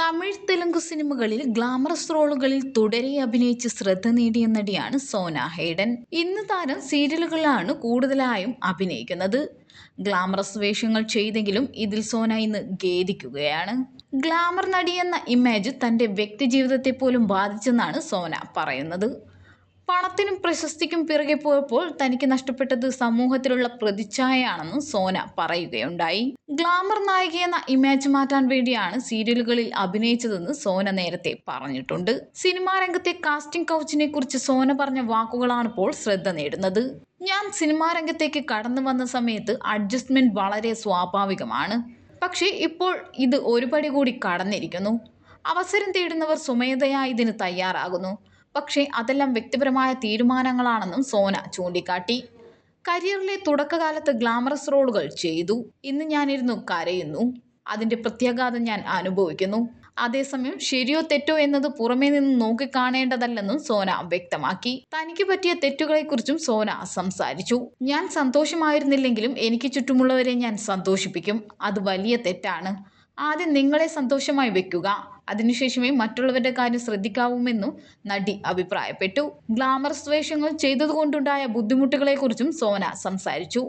തമിഴ് തെലുങ്ക് സിനിമകളിൽ ഗ്ലാമറസ് റോളുകളിൽ തുടരെ അഭിനയിച്ച് ശ്രദ്ധ നേടിയ നടിയാണ് സോന ഹെയ്ഡൻ ഇന്ന് താരം സീരിയലുകളിലാണ് കൂടുതലായും അഭിനയിക്കുന്നത്. ഗ്ലാമറസ് വേഷങ്ങൾ ചെയ്തെങ്കിലും ഇതിൽ സോന ഇന്ന് ഖേദിക്കുകയാണ്. ഗ്ലാമർ നടി എന്ന ഇമേജ് തന്റെ വ്യക്തിജീവിതത്തെ പോലും ബാധിച്ചെന്നാണ് സോന പറയുന്നത്. പണത്തിനും പ്രശസ്തിക്കും പിറകെ പോയപ്പോൾ തനിക്ക് നഷ്ടപ്പെട്ടത് സമൂഹത്തിലുള്ള പ്രതിച്ഛായയാണെന്ന് സോന പറയുകയുണ്ടായി. ഗ്ലാമർ നായികയെന്ന ഇമേജ് മാറ്റാൻ വേണ്ടിയാണ് സീരിയലുകളിൽ അഭിനയിച്ചതെന്ന് സോന നേരത്തെ പറഞ്ഞിട്ടുണ്ട്. സിനിമാ രംഗത്തെ കാസ്റ്റിംഗ് കൗച്ചിനെ കുറിച്ച് സോന പറഞ്ഞ വാക്കുകളാണ് ഇപ്പോൾ ശ്രദ്ധ നേടുന്നത്. ഞാൻ സിനിമാ രംഗത്തേക്ക് കടന്നു വന്ന സമയത്ത് അഡ്ജസ്റ്റ്മെന്റ് വളരെ സ്വാഭാവികമാണ്. പക്ഷേ ഇപ്പോൾ ഇത് ഒരുപടി കൂടി കടന്നിരിക്കുന്നു. അവസരം തേടുന്നവർ സ്വമേധയാ ഇതിന് തയ്യാറാകുന്നു. പക്ഷേ അതെല്ലാം വ്യക്തിപരമായ തീരുമാനങ്ങളാണെന്നും സോന ചൂണ്ടിക്കാട്ടി. കരിയറിലെ തുടക്കകാലത്ത് ഗ്ലാമറസ് റോളുകൾ ചെയ്തു. ഇന്ന് ഞാനിരുന്നു കരയുന്നു. അതിന്റെ പ്രത്യാഘാതം ഞാൻ അനുഭവിക്കുന്നു. അതേസമയം ശരിയോ തെറ്റോ എന്നത് പുറമേ നിന്ന് നോക്കിക്കാണേണ്ടതല്ലെന്നും സോന വ്യക്തമാക്കി. തനിക്ക് പറ്റിയ തെറ്റുകളെക്കുറിച്ചും സോന സംസാരിച്ചു. ഞാൻ സന്തോഷമായിരുന്നില്ലെങ്കിലും എനിക്ക് ചുറ്റുമുള്ളവരെ ഞാൻ സന്തോഷിപ്പിക്കും. അത് വലിയ തെറ്റാണ്. ആദ്യം നിങ്ങളെ സന്തോഷമായി വെക്കുക. അതിനുശേഷമേ മറ്റുള്ളവരുടെ കാര്യം ശ്രദ്ധിക്കാവുമെന്നും നടി അഭിപ്രായപ്പെട്ടു. ഗ്ലാമർ വേഷങ്ങൾ ചെയ്തതുകൊണ്ടുണ്ടായ ബുദ്ധിമുട്ടുകളെക്കുറിച്ചും സോന സംസാരിച്ചു.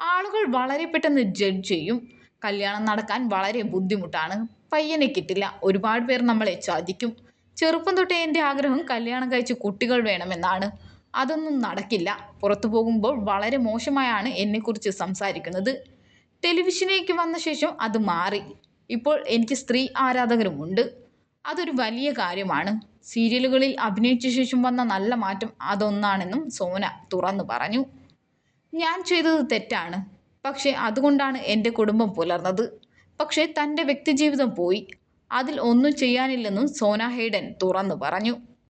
ആളുകൾ വളരെ പെട്ടെന്ന് ജഡ്ജ് ചെയ്യും. കല്യാണം നടക്കാൻ വളരെ ബുദ്ധിമുട്ടാണ്. പയ്യനെ കിട്ടില്ല. ഒരുപാട് പേർ നമ്മളെ ചാദിക്കും ചെറുപ്പം തൊട്ടേ എന്റെ ആഗ്രഹം കല്യാണം കഴിച്ച് കുട്ടികൾ വേണമെന്നാണ്. അതൊന്നും നടക്കില്ല. പുറത്തു പോകുമ്പോൾ വളരെ മോശമായാണ് എന്നെക്കുറിച്ച് സംസാരിക്കുന്നത്. ടെലിവിഷനിലേക്ക് വന്ന ശേഷം അത് മാറി. ഇപ്പോൾ എനിക്ക് സ്ത്രീ ആരാധകരുമുണ്ട്. അതൊരു വലിയ കാര്യമാണ്. സീരിയലുകളിൽ അഭിനയിച്ച ശേഷം വന്ന നല്ല മാറ്റം അതൊന്നാണെന്നും സോന തുറന്നു പറഞ്ഞു. ഞാൻ ചെയ്തത് തെറ്റാണ്. പക്ഷേ അതുകൊണ്ടാണ് എന്റെ കുടുംബം പുലർന്നത്. പക്ഷേ തന്റെ വ്യക്തിജീവിതം പോയി. അതിൽ ഒന്നും ചെയ്യാനില്ലെന്നും സോന ഹെയ്ഡൻ തുറന്നു പറഞ്ഞു.